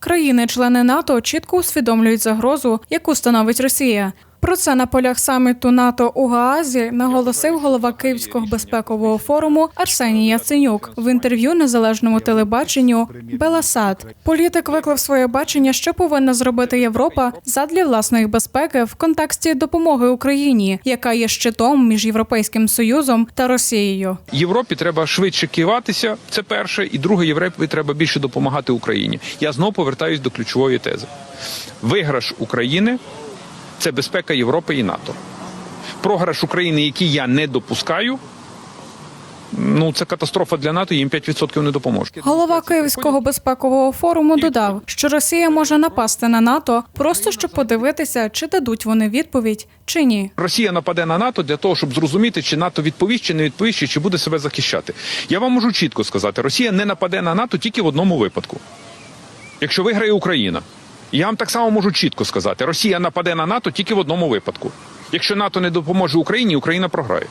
Країни-члени НАТО чітко усвідомлюють загрозу, яку становить Росія. Про це на полях саміту НАТО у Гаазі наголосив голова Київського безпекового форуму Арсеній Яценюк в інтерв'ю незалежному телебаченню Беласат. Політик виклав своє бачення, що повинна зробити Європа задля власної безпеки в контексті допомоги Україні, яка є щитом між Європейським Союзом та Росією. Європі треба швидше киватися. Це перше, і друге, Європі треба більше допомагати Україні. Я знову повертаюсь до ключової тези: виграш України це безпека Європи і НАТО. Програш України, який я не допускаю. Ну, це катастрофа для НАТО, їм 5% не допоможе. Голова Київського безпекового форуму додав, що Росія може напасти на НАТО просто щоб подивитися, чи дадуть вони відповідь чи ні. Росія нападе на НАТО для того, щоб зрозуміти, чи НАТО відповість, чи не відповість, чи- буде себе захищати. Я вам можу чітко сказати: Росія не нападе на НАТО тільки в одному випадку. Якщо виграє Україна. Я вам так само можу чітко сказати: Росія нападе на НАТО тільки в одному випадку. Якщо НАТО не допоможе Україні, Україна програє.